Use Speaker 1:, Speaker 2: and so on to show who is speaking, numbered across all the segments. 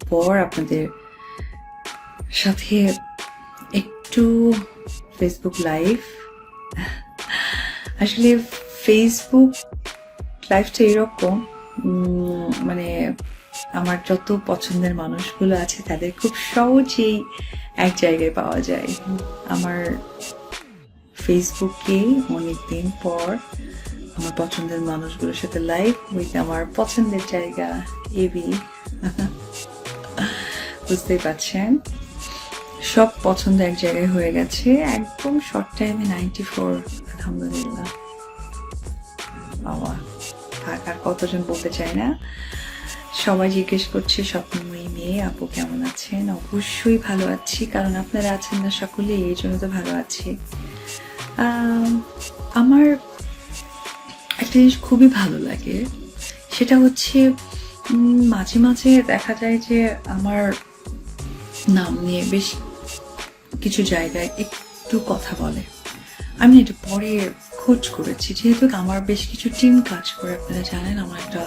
Speaker 1: পর আপনাদের সাথে একটু ফেসবুক লাইভ আসলে ফেসবুক লাইফটা এরকম মানে আমার যত পছন্দের মানুষগুলো আছে তাদের খুব সহজেই এক জায়গায় পাওয়া যায়। আমার ফেসবুকে অনেকদিন পর আমার পছন্দের মানুষগুলোর সাথে লাইভ উইথ আমার পছন্দের জায়গা এবি বুঝতেই পারছেন? সব পছন্দ এক জায়গায় হয়ে গেছে। একদম শর্ট টাইমে নাইনটি ফোর আলহামদুলিল্লাহ। বাবা থাক আর কতজন বলতে চাই না? সবাই জিজ্ঞেস করছে স্বপ্নময়ী মেয়ে আপু কেমন আছেন? অবশ্যই ভালো আছি কারণ আপনারা আছেন না সকলে এই জন্য তো ভালো আছি। আম, আমার একটা জিনিস খুবই ভালো লাগে সেটা হচ্ছে মাঝে মাঝে দেখা যায় যে আমার নাম নিয়ে বেশ কিছু জায়গায় একটু কথা বলে। আমি এটা পরে খোঁজ করেছি। যেহেতু আমার বেশ কিছু টিম কাজ করে, আপনারা জানেন আমার একটা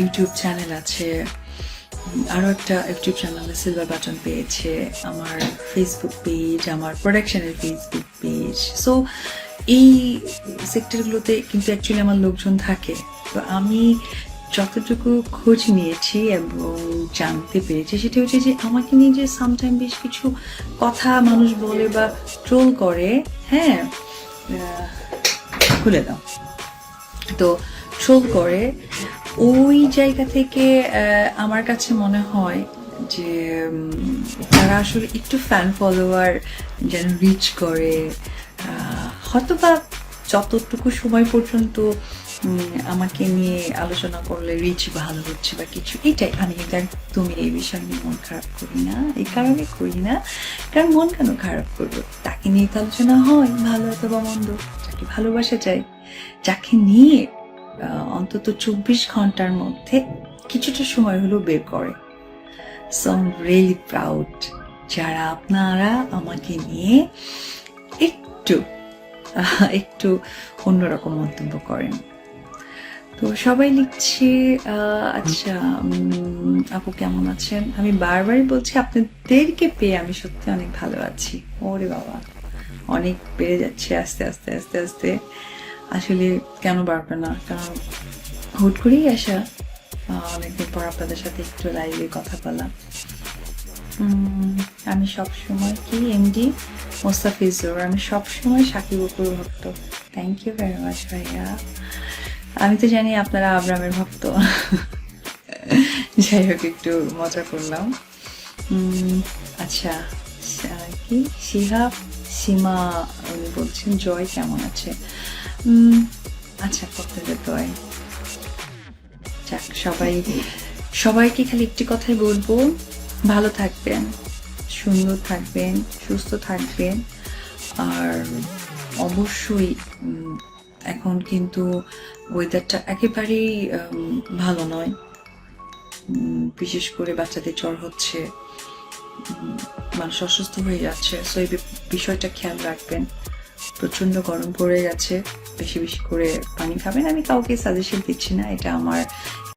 Speaker 1: ইউটিউব চ্যানেল আছে। আরও একটা ইউটিউব চ্যানেলে সিলভার বাটন পেয়েছে। আমার ফেসবুক পেজ আমার প্রোডাকশনের ফেসবুক পেজ সো এই সেক্টরগুলোতে কিন্তু অ্যাকচুয়ালি আমার লোকজন থাকে। তো আমি যতটুকু খোঁজ নিয়েছি এবং জানতে পেরেছি, সেটা হচ্ছে যে আমাকে নিয়ে যে সামটাইম বেশ কিছু কথা মানুষ বলে বা ট্রোল করে হ্যাঁ খুলে দাও। তো ট্রোল করে, ওই জায়গা থেকে আমার কাছে মনে হয় যে তারা আসলে একটু ফ্যান ফলোয়ার যেন রিচ করে হয়তো বা যতটুকু সময় পর্যন্ত আমাকে নিয়ে আলোচনা করলে রিচ ভালো হচ্ছে বা কিছু, এটাই আমি কিন্তু একদমই এই বিষয় নিয়ে মন খারাপ করি না, এই কারণে করি না। কারণ মন কেন খারাপ করব? তাকে নিয়ে তো আলোচনা হয়, ভালো অথবা মন্দ, যাকে ভালোবাসা যায়, যাকে নিয়ে অন্তত চব্বিশ ঘণ্টার মধ্যে কিছুটা সময় হলেও বের করে। সো আই রিয়েলি প্রাউড যারা আপনারা আমাকে নিয়ে একটু একটু অন্যরকম মন্তব্য করেন। তো সবাই লিখছে আচ্ছা আপু কেমন আছেন? আমি বারবারই বলছি, আপনাদেরকে পেয়ে আমি সত্যি অনেক ভালো আছি। ওরে বাবা, অনেক বেড়ে যাচ্ছে আস্তে আস্তে আস্তে আস্তে। আসলে কেন বাড়বে না? কারণ হুট করেই আসা। অনেকদিন পর আপনাদের সাথে একটু লাইভে কথা বলা আমি সব সময় কি এমডি মোস্তাফিজুর। আমি সব সময় সাকিব অপুর ভক্ত। থ্যাংক ইউ ভেরি মাচ ভাইয়া। আমি তো জানি আপনারা আব্রামের ভক্ত। যাই হোক, একটু মজা করলাম। আচ্ছা কি? শিহাব সীমা, উনি বলছেন, জয় কেমন আছে? আচ্ছা আপনাদের দয়। যাক, সবাই, সবাইকে খালি একটি কথাই বলব। ভালো থাকবেন, সুন্দর থাকবেন, সুস্থ থাকবেন। আর অবশ্যই এখন কিন্তু ওয়েদারটা একেবারেই ভালো নয়। বিশেষ করে বাচ্চাদের জ্বর হচ্ছে মানুষ অসুস্থ হয়ে যাচ্ছে। সো এই বিষয়টা খেয়াল রাখবেন। প্রচণ্ড গরম পড়ে গেছে, বেশি বেশি করে পানি খাবেন। আমি কাউকে সাজেশন দিচ্ছি না, এটা আমার